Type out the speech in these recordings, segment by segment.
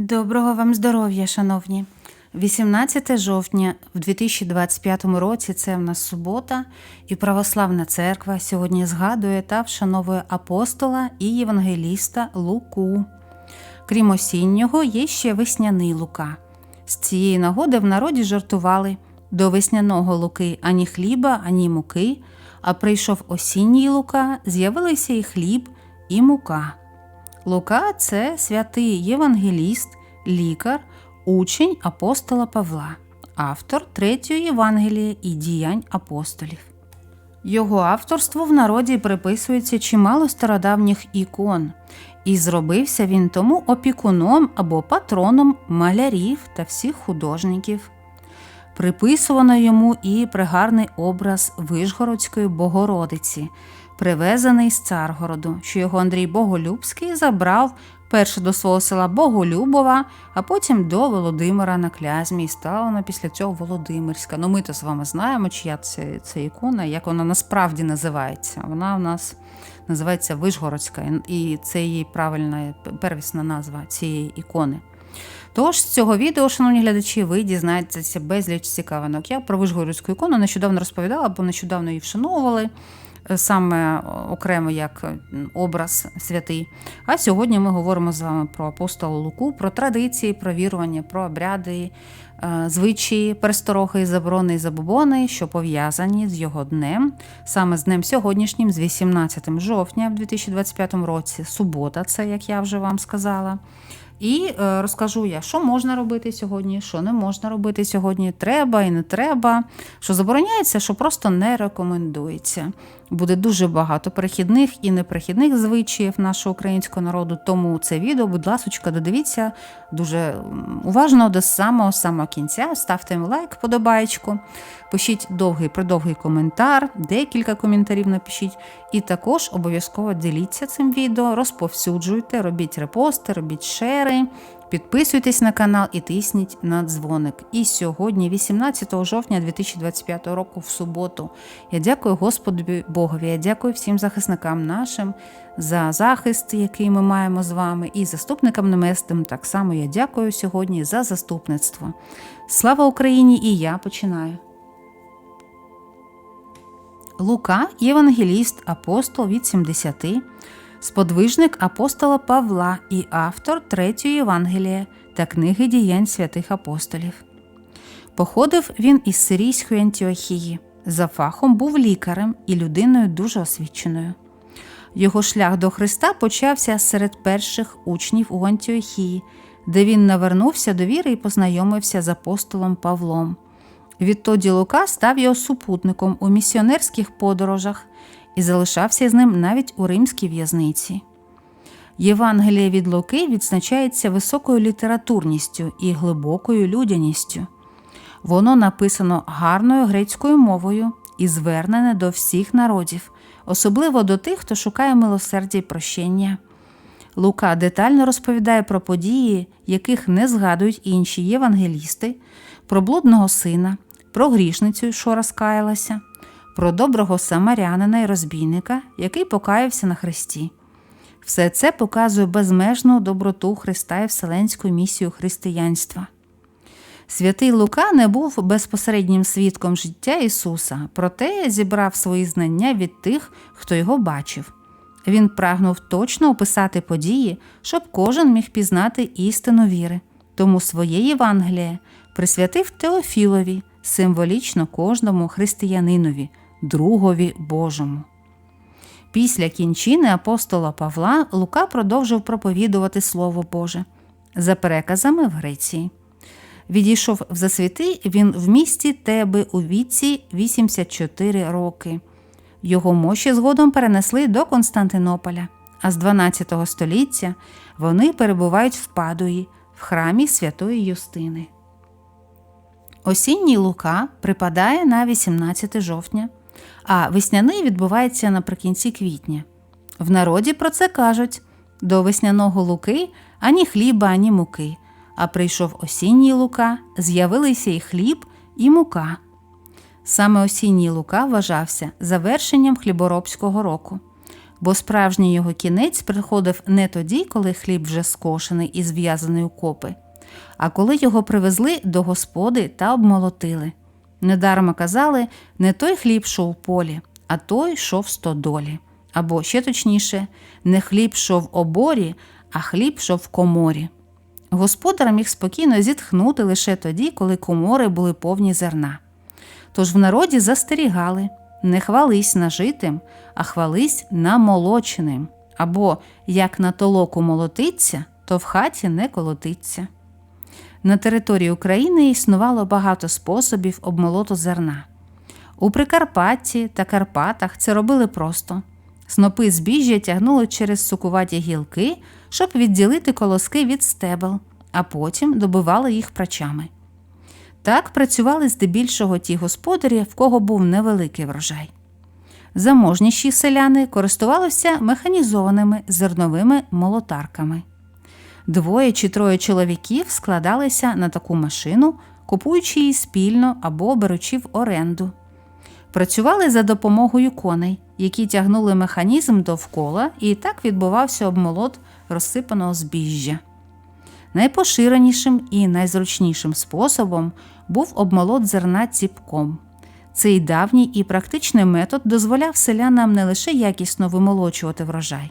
Доброго вам здоров'я, шановні. 18 жовтня в 2025 році це в нас субота, і Православна церква сьогодні згадує та вшановує апостола і євангеліста Луку. Крім осіннього, є ще весняний Лука. З цієї нагоди в народі жартували до весняного луки ані хліба, ані муки, а прийшов осінній Лука, з'явилися і хліб, і мука. Лука це святий євангеліст, лікар, учень апостола Павла, автор третьої Євангелії і діянь апостолів. Його авторству в народі приписується чимало стародавніх ікон, і зробився він тому опікуном або патроном малярів та всіх художників. Приписувано йому і пригарний образ Вишгородської Богородиці, привезений з Царгороду, що його Андрій Боголюбський забрав перше до свого села Боголюбова, а потім до Володимира на Клязьмі, і стала вона після цього Володимирська. Ну ми то з вами знаємо, чия це, це ікона, як вона насправді називається. Вона у нас називається Вишгородська, і це її правильна первісна назва цієї ікони. Тож з цього відео, шановні глядачі, ви дізнаєтеся безліч цікавинок. Я про Вишгородську ікону нещодавно розповідала, бо нещодавно її вшановували саме окремо як е, образ святий. А сьогодні ми говоримо з вами про апостола Луку, про традиції, про вірування, про обряди, е, звичаї, перестороги, заборони і забобони, що пов'язані з його днем, саме з днем сьогоднішнім, з 18 жовтня в 2025 році, субота, це як я вже вам сказала. І е, розкажу я, що можна робити сьогодні, що не можна робити сьогодні, треба і не треба, що забороняється, що просто не рекомендується. Буде дуже багато перехідних і неприхідних звичаїв нашого українського народу. Тому це відео, будь ласка, додивіться дуже уважно до самого самого кінця. Ставте лайк, подобаєчку, пишіть довгий продовгий коментар, декілька коментарів напишіть. І також обов'язково діліться цим відео, розповсюджуйте, робіть репости, робіть шери. Підписуйтесь на канал і тисніть на дзвоник. І сьогодні, 18 жовтня 2025 року, в суботу, я дякую Господу Богові, я дякую всім захисникам нашим за захист, який ми маємо з вами, і заступникам неместим. Так само я дякую сьогодні за заступництво. Слава Україні! І я починаю. Лука, євангеліст, апостол від 70 сподвижник апостола Павла і автор третьої Євангелія та книги діянь святих апостолів. Походив він із Сирійської Антіохії. За фахом був лікарем і людиною дуже освіченою. Його шлях до Христа почався серед перших учнів у Антіохії, де він навернувся до віри і познайомився з апостолом Павлом. Відтоді Лука став його супутником у місіонерських подорожах і залишався з ним навіть у римській в'язниці. Євангеліє від Луки відзначається високою літературністю і глибокою людяністю. Воно написано гарною грецькою мовою і звернене до всіх народів, особливо до тих, хто шукає милосердя й прощення. Лука детально розповідає про події, яких не згадують інші євангелісти, про блудного сина, про грішницю, що розкаялася, про доброго самарянина і розбійника, який покаявся на Христі. Все це показує безмежну доброту Христа і вселенську місію християнства. Святий Лука не був безпосереднім свідком життя Ісуса, проте зібрав свої знання від тих, хто його бачив. Він прагнув точно описати події, щоб кожен міг пізнати істину віри, тому своє Євангеліє присвятив Теофілові, символічно кожному християнинові, другові Божому. Після кінчини апостола Павла Лука продовжив проповідувати Слово Боже за переказами в Греції. Відійшов в засвіти він в місті Теби у віці 84 роки. Його мощі згодом перенесли до Константинополя, а з 12 століття вони перебувають в Падуї, в храмі Святої Юстини. Осінній Лука припадає на 18 жовтня, а весняний відбувається наприкінці квітня. В народі про це кажуть до весняного луки ані хліба, ані муки. А прийшов осінній лука, з'явилися і хліб, і мука. Саме осінній лука вважався завершенням хліборобського року. бо справжній його кінець приходив не тоді, коли хліб вже скошений і зв'язаний у копи, а коли його привезли до господи та обмолотили. Недарма казали, не той хліб шов в полі, а той шов стодолі. Або ще точніше, не хліб шов оборі, а хліб шов в коморі. Господар міг спокійно зітхнути лише тоді, коли комори були повні зерна. Тож в народі застерігали не хвались нажитим, а хвались намолоченим. Або як на толоку молотиться, то в хаті не колотиться. На території України існувало багато способів обмолоту зерна. У Прикарпатті та Карпатах це робили просто. Снопи збіжжя тягнули через сукуваті гілки, щоб відділити колоски від стебел, а потім добивали їх прачами. Так працювали здебільшого ті господарі, в кого був невеликий врожай. Заможніші селяни користувалися механізованими зерновими молотарками. Двоє чи троє чоловіків складалися на таку машину, купуючи її спільно або беручи в оренду. Працювали за допомогою коней, які тягнули механізм довкола, і так відбувався обмолот розсипаного збіжжя. Найпоширенішим і найзручнішим способом був обмолот зерна ціпком. Цей давній і практичний метод дозволяв селянам не лише якісно вимолочувати врожай,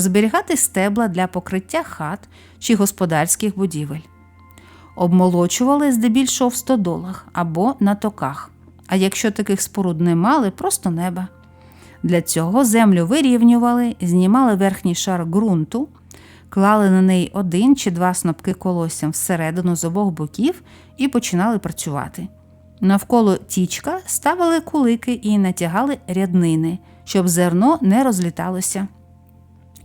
зберігати стебла для покриття хат чи господарських будівель. Обмолочували здебільшого в стодолах або на токах, а якщо таких споруд не мали, просто неба. Для цього землю вирівнювали, знімали верхній шар ґрунту, клали на неї один чи два снопки колоссям всередину з обох боків і починали працювати. Навколо тічка ставили кулики і натягали ряднини, щоб зерно не розліталося.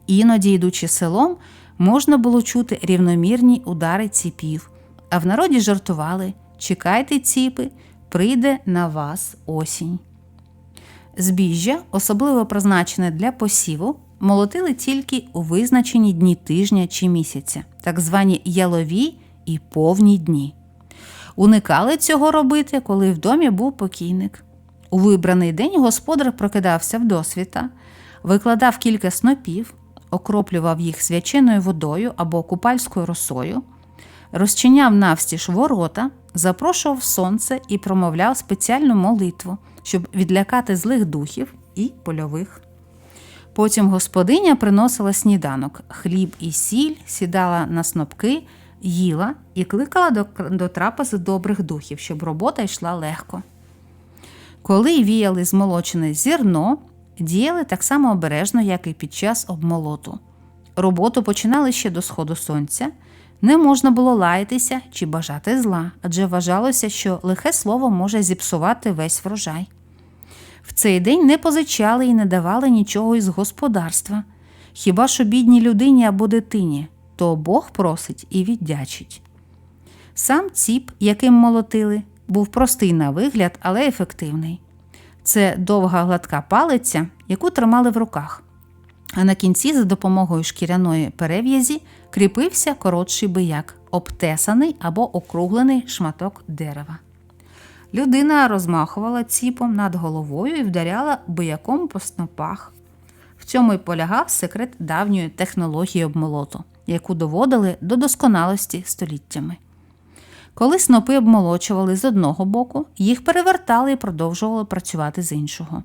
Іноді, йдучи селом, можна було чути рівномірні удари ціпів, а в народі жартували чекайте ціпи, прийде на вас осінь. Збіжжя, особливо призначене для посіву, молотили тільки у визначені дні тижня чи місяця, так звані ялові і повні дні. Уникали цього робити, коли в домі був покійник. У вибраний день господар прокидався вдосвіта, викладав кілька снопів, окроплював їх свяченою водою або купальською росою, розчиняв навстіж ворота, запрошував сонце і промовляв спеціальну молитву, щоб відлякати злих духів і польових. Потім господиня приносила сніданок, хліб і сіль, сідала на снопки, їла і кликала до, до трапези добрих духів, щоб робота йшла легко. Коли віяли змолочене зерно, діяли так само обережно, як і під час обмолоту. Роботу починали ще до сходу сонця. Не можна було лаятися чи бажати зла, адже вважалося, що лихе слово може зіпсувати весь врожай. В цей день не позичали і не давали нічого із господарства. Хіба що бідній людині або дитині, то Бог просить і віддячить. Сам ціп, яким молотили, був простий на вигляд, але ефективний. Це довга гладка палиця, яку тримали в руках, а на кінці, за допомогою шкіряної перев'язі, кріпився коротший бияк, обтесаний або округлений шматок дерева. Людина розмахувала ціпом над головою і вдаряла бияком по снопах. В цьому й полягав секрет давньої технології обмолоту, яку доводили до досконалості століттями. Коли снопи обмолочували з одного боку, їх перевертали і продовжували працювати з іншого.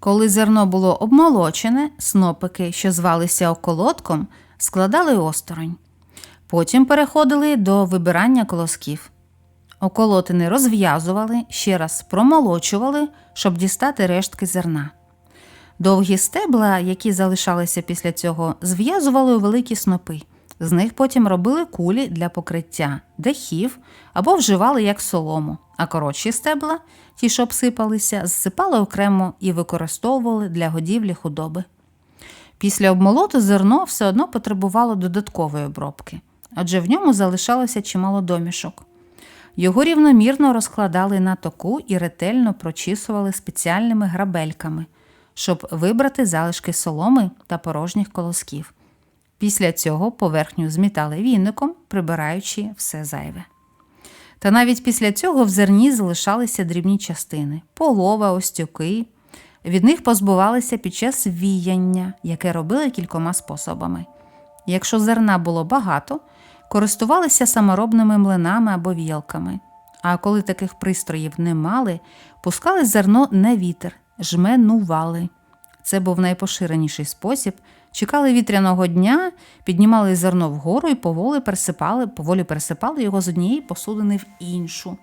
Коли зерно було обмолочене, снопики, що звалися околотком, складали осторонь. Потім переходили до вибирання колосків. Околотини розв'язували, ще раз промолочували, щоб дістати рештки зерна. Довгі стебла, які залишалися після цього, зв'язували у великі снопи. З них потім робили кулі для покриття дахів або вживали як солому, а коротші стебла, ті, що обсипалися, зсипали окремо і використовували для годівлі худоби. Після обмолоту зерно все одно потребувало додаткової обробки, адже в ньому залишалося чимало домішок. Його рівномірно розкладали на току і ретельно прочісували спеціальними грабельками, щоб вибрати залишки соломи та порожніх колосків. Після цього поверхню змітали віником, прибираючи все зайве. Та навіть після цього в зерні залишалися дрібні частини полова, остюки, Від них позбувалися під час віяння, яке робили кількома способами. Якщо зерна було багато, користувалися саморобними млинами або вілками. А коли таких пристроїв не мали, пускали зерно на вітер, жменували. Це був найпоширеніший спосіб. Чекали вітряного дня, піднімали зерно вгору і поволі пересипали, поволі пересипали його з однієї посудини в іншу.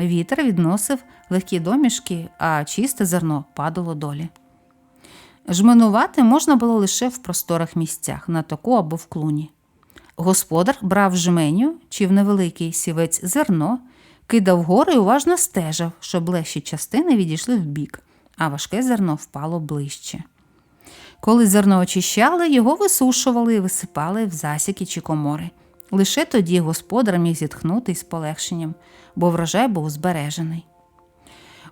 Вітер відносив легкі домішки, а чисте зерно падало долі. Жменувати можна було лише в просторих місцях, на току або в клуні. Господар брав жменю чи в невеликий сівець зерно, кидав вгору і уважно стежав, щоб легші частини відійшли вбік, а важке зерно впало ближче. Коли зерно очищали, його висушували і висипали в засіки чи комори. Лише тоді господар міг зітхнути із полегшенням, бо врожай був збережений.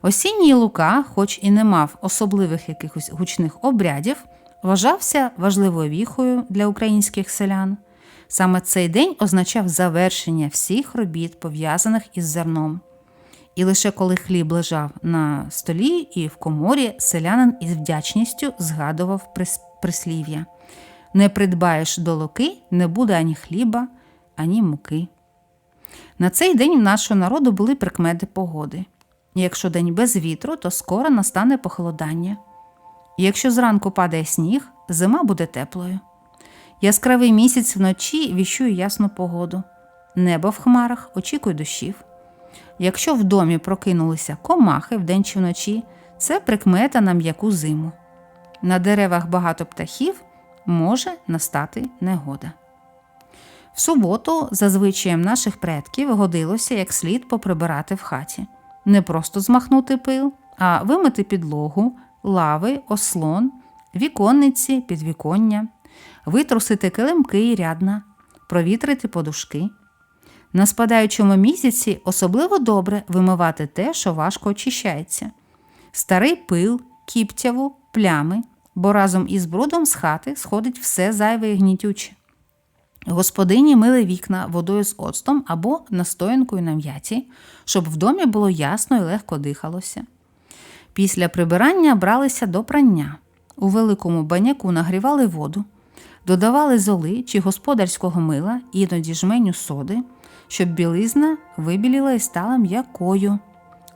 Осінній Лука, хоч і не мав особливих якихось гучних обрядів, вважався важливою віхою для українських селян. Саме цей день означав завершення всіх робіт, пов'язаних із зерном. І лише коли хліб лежав на столі і в коморі, селянин із вдячністю згадував прислів'я: Не придбаєш до луки, не буде ані хліба, ані муки. На цей день в нашого народу були прикмети погоди. Якщо день без вітру, то скоро настане похолодання. Якщо зранку падає сніг, зима буде теплою. Яскравий місяць вночі віщує ясну погоду. Небо в хмарах очікує дощів. Якщо в домі прокинулися комахи вдень чи вночі, це прикмета на м'яку зиму. На деревах багато птахів може настати негода. В суботу, за звичаєм наших предків, годилося як слід поприбирати в хаті. Не просто змахнути пил, а вимити підлогу, лави, ослон, віконниці, підвіконня, витрусити килимки і рядна, провітрити подушки. На спадаючому місяці особливо добре вимивати те, що важко очищається. Старий пил, кіптяву, плями, бо разом із брудом з хати сходить все зайве і гнітюче. Господині мили вікна водою з оцтом або настоянкою на м'яті, щоб в домі було ясно і легко дихалося. Після прибирання бралися до прання. У великому баняку нагрівали воду, додавали золи чи господарського мила, іноді жменю соди, щоб білизна вибіліла і стала м'якою.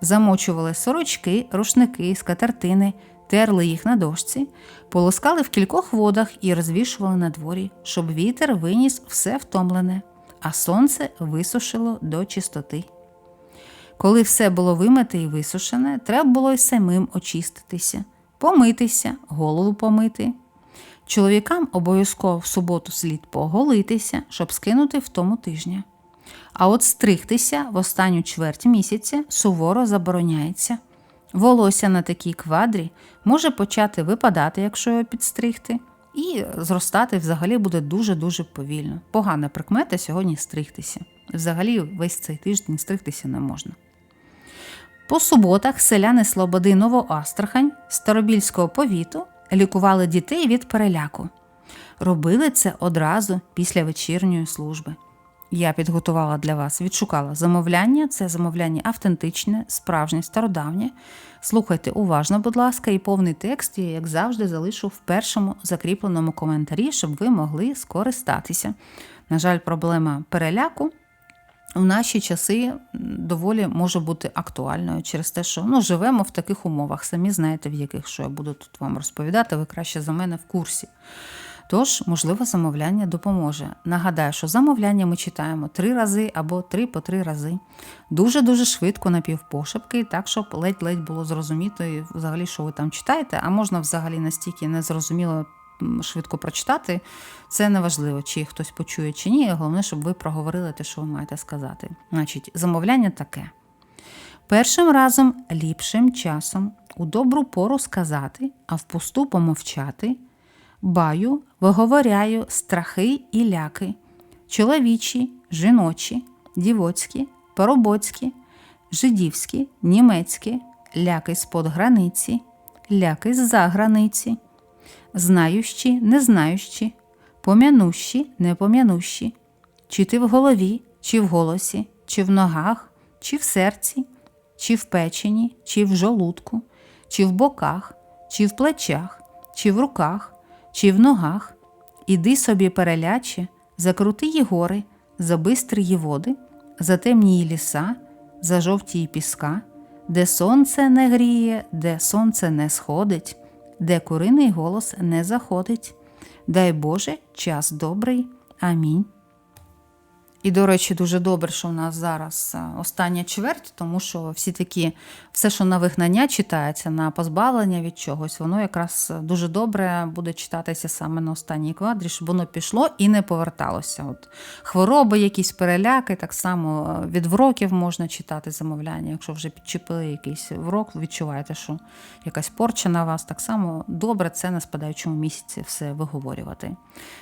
Замочували сорочки, рушники, скатертини, терли їх на дошці, полоскали в кількох водах і розвішували на дворі, щоб вітер виніс все втомлене, а сонце висушило до чистоти. Коли все було вимите і висушене, треба було й самим очиститися, помитися, голову помити. Чоловікам обов'язково в суботу слід поголитися, щоб скинути в тому тижня. А от стригтися в останню чверть місяця суворо забороняється. Волосся на такій квадрі може почати випадати, якщо його підстригти, і зростати взагалі буде дуже-дуже повільно. Погана прикмета сьогодні стригтися. Взагалі весь цей тиждень стригтися не можна. По суботах селяни Слободи Новоастрахань Старобільського повіту лікували дітей від переляку. Робили це одразу після вечірньої служби. Я підготувала для вас, відшукала замовляння. Це замовляння автентичне, справжнє, стародавнє. Слухайте уважно, будь ласка, і повний текст я, як завжди, залишу в першому закріпленому коментарі, щоб ви могли скористатися. На жаль, проблема переляку в наші часи доволі може бути актуальною через те, що ну, живемо в таких умовах. Самі знаєте, в яких що я буду тут вам розповідати, ви краще за мене в курсі. Тож, можливо, замовляння допоможе. Нагадаю, що замовляння ми читаємо три рази або три по три рази. Дуже-дуже швидко напівпошепки, так, щоб ледь-ледь було зрозуміто, і взагалі, що ви там читаєте, а можна взагалі настільки незрозуміло швидко прочитати. Це не важливо, чи хтось почує чи ні. Головне, щоб ви проговорили те, що ви маєте сказати. Значить, замовляння таке. Першим разом ліпшим часом у добру пору сказати, а впусту помовчати. Баю, виговоряю страхи і ляки, чоловічі, жіночі, дівоцькі, поробоцькі, жидівські, німецькі, ляки з-под границі, ляки з-за границі, знаючі, незнаючі, пом'янущі, непом'янущі, чи ти в голові, чи в голосі, чи в ногах, чи в серці, чи в печені, чи в жолудку, чи в боках, чи в плечах, чи в руках, чи в ногах. Іди собі переляче, за крутиї гори, за бистрії води, за темнії ліса, за жовтії піска, де сонце не гріє, де сонце не сходить, де куриний голос не заходить. Дай Боже, час добрий. Амінь. І, до речі, дуже добре, що у нас зараз е, остання чверть, тому що всі такі, все, що на вигнання читається, на позбавлення від чогось, воно якраз дуже добре буде читатися саме на останній квадрі, щоб воно пішло і не поверталося. От Хвороби, якісь переляки, так само е, від вроків можна читати замовляння. Якщо вже підчепили якийсь врок, відчуваєте, що якась порча на вас, так само добре це на спадаючому місяці все виговорювати.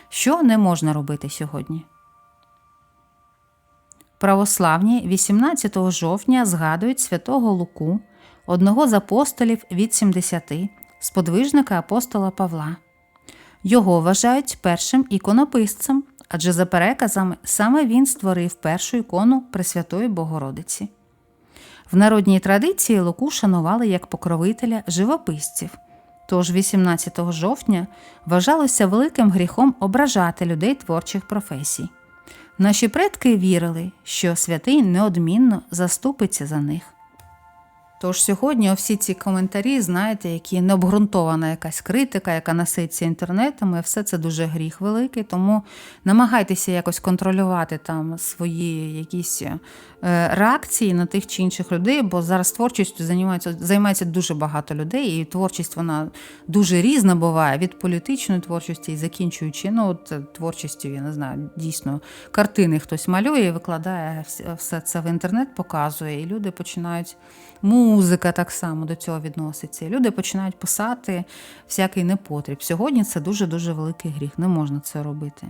Що не можна робити сьогодні? Православні 18 жовтня згадують святого Луку, одного з апостолів від 70, сподвижника апостола Павла. Його вважають першим іконописцем, адже за переказами саме він створив першу ікону Пресвятої Богородиці. В народній традиції Луку шанували як покровителя живописців. Тож 18 жовтня вважалося великим гріхом ображати людей творчих професій. Наші предки вірили, що святий неодмінно заступиться за них. Тож сьогодні всі ці коментарі, знаєте, які необґрунтована якась критика, яка носиться інтернетами, все це дуже гріх великий, тому намагайтеся якось контролювати там свої якісь е, реакції на тих чи інших людей, бо зараз творчістю займається, займається дуже багато людей, і творчість вона дуже різна буває від політичної творчості і закінчуючи ну, от, творчістю, я не знаю, дійсно картини хтось малює, викладає все це в інтернет, показує, і люди починають. Музика так само до цього відноситься. Люди починають писати всякий непотріб. Сьогодні це дуже-дуже великий гріх, не можна це робити.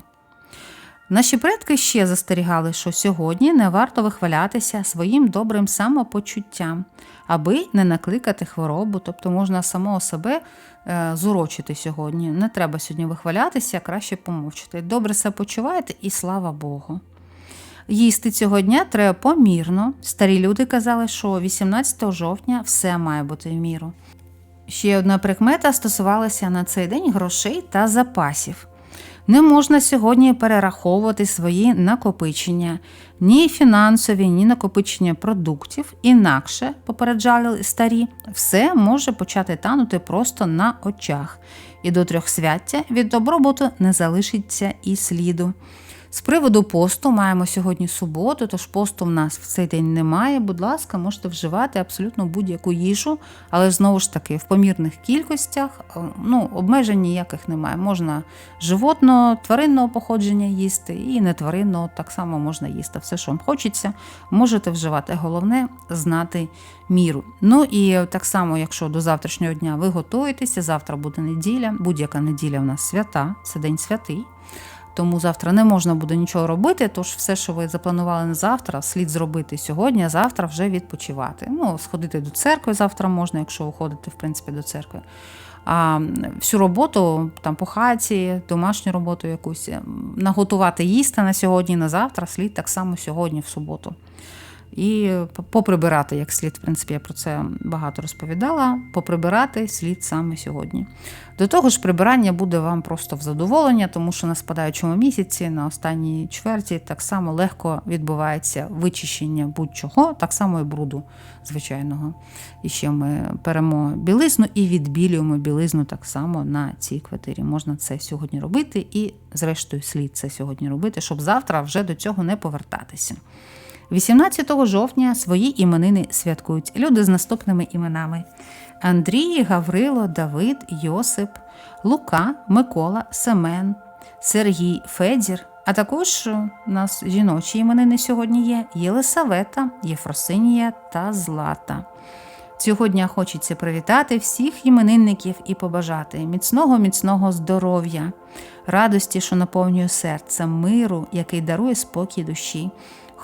Наші предки ще застерігали, що сьогодні не варто вихвалятися своїм добрим самопочуттям, аби не накликати хворобу, тобто можна самого себе е, зурочити сьогодні. Не треба сьогодні вихвалятися, краще помовчати. Добре себе почуваєте і слава Богу. Їсти цього дня треба помірно. Старі люди казали, що 18 жовтня все має бути в міру. Ще одна прикмета стосувалася на цей день грошей та запасів. Не можна сьогодні перераховувати свої накопичення, ні фінансові, ні накопичення продуктів, інакше, попереджали старі, все може почати танути просто на очах, і до трьохсвяття від добробуту не залишиться і сліду. З приводу посту маємо сьогодні суботу, тож посту в нас в цей день немає. Будь ласка, можете вживати абсолютно будь-яку їжу, але знову ж таки в помірних кількостях ну, обмежень ніяких немає. Можна животного, тваринного походження їсти, і не тваринного так само можна їсти. Все, що вам хочеться, можете вживати. Головне знати міру. Ну і так само, якщо до завтрашнього дня ви готуєтеся, завтра буде неділя, будь-яка неділя в нас свята, це день святий. Тому завтра не можна буде нічого робити, тож все, що ви запланували на завтра, слід зробити сьогодні, а завтра вже відпочивати. Ну, сходити до церкви завтра можна, якщо ви ходите, в принципі, до церкви. А всю роботу там по хаті, домашню роботу якусь наготувати їсти на сьогодні, на завтра, слід так само сьогодні, в суботу і поприбирати як слід. В принципі, я про це багато розповідала. Поприбирати слід саме сьогодні. До того ж, прибирання буде вам просто в задоволення, тому що на спадаючому місяці, на останній чверті, так само легко відбувається вичищення будь-чого, так само і бруду звичайного. І ще ми беремо білизну і відбілюємо білизну так само на цій квартирі. Можна це сьогодні робити, і, зрештою, слід це сьогодні робити, щоб завтра вже до цього не повертатися. 18 жовтня свої іменини святкують люди з наступними іменами: Андрій, Гаврило, Давид, Йосип, Лука, Микола, Семен, Сергій, Федір. А також у нас жіночі іменини сьогодні є Єлисавета, Єфросинія та Злата. Цього дня хочеться привітати всіх іменинників і побажати міцного, міцного здоров'я, радості, що наповнює серце, миру, який дарує спокій душі.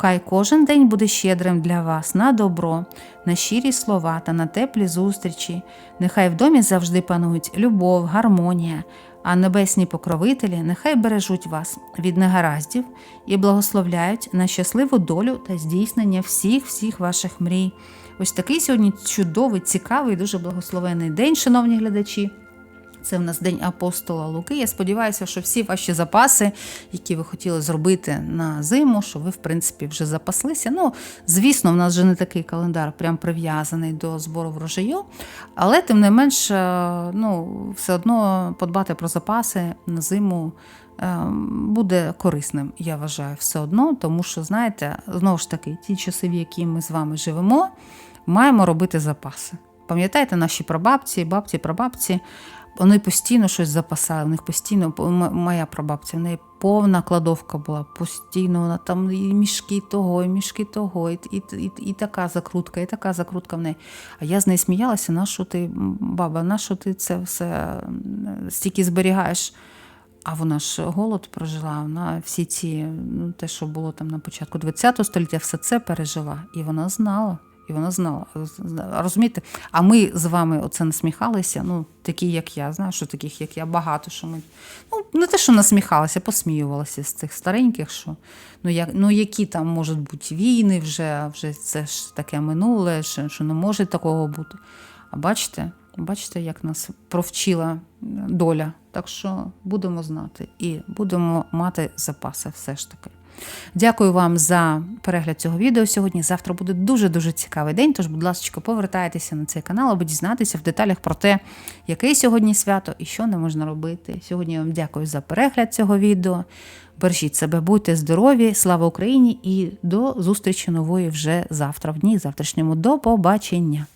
Хай кожен день буде щедрим для вас на добро, на щирі слова та на теплі зустрічі. Нехай в домі завжди панують любов, гармонія, А небесні покровителі нехай бережуть вас від негараздів і благословляють на щасливу долю та здійснення всіх всіх ваших мрій. Ось такий сьогодні чудовий, цікавий, дуже благословений день, шановні глядачі. Це в нас день апостола Луки. Я сподіваюся, що всі ваші запаси, які ви хотіли зробити на зиму, що ви, в принципі, вже запаслися. Ну, звісно, в нас вже не такий календар, прям прив'язаний до збору врожаю, але тим не менш, е, ну, все одно подбати про запаси на зиму. е, Буде корисним, я вважаю, все одно, тому що, знаєте, знову ж таки, ті часи, в які ми з вами живемо, маємо робити запаси. Пам'ятаєте, наші прабабці, бабці, прабабці, вони постійно щось запасали. У них постійно моя прабабця, в неї повна кладовка була. Постійно вона там і мішки того, і мішки того, і, і, і, і така закрутка, і така закрутка в неї. А я з нею сміялася, на що ти, баба, на що ти це все стільки зберігаєш? А вона ж голод прожила, вона всі ці, ну, те, що було там на початку ХХ століття, все це пережила. І вона знала. І вона знала. Розумієте? А ми з вами оце насміхалися, ну, такі, як я, знаю, що таких, як я, багато, що ми. Ну, не те, що насміхалися, посміювалися з цих стареньких, що ну, як, ну які там можуть бути війни вже, вже це ж таке минуле, що, що не може такого бути. А бачите, бачите, як нас провчила доля. Так що будемо знати і будемо мати запаси все ж таки. Дякую вам за перегляд цього відео сьогодні. Завтра буде дуже-дуже цікавий день. Тож, будь ласка, повертайтеся на цей канал, аби дізнатися в деталях про те, яке сьогодні свято і що не можна робити. Сьогодні я вам дякую за перегляд цього відео. Бережіть себе, будьте здорові, слава Україні і до зустрічі нової вже завтра в дні завтрашньому. До побачення!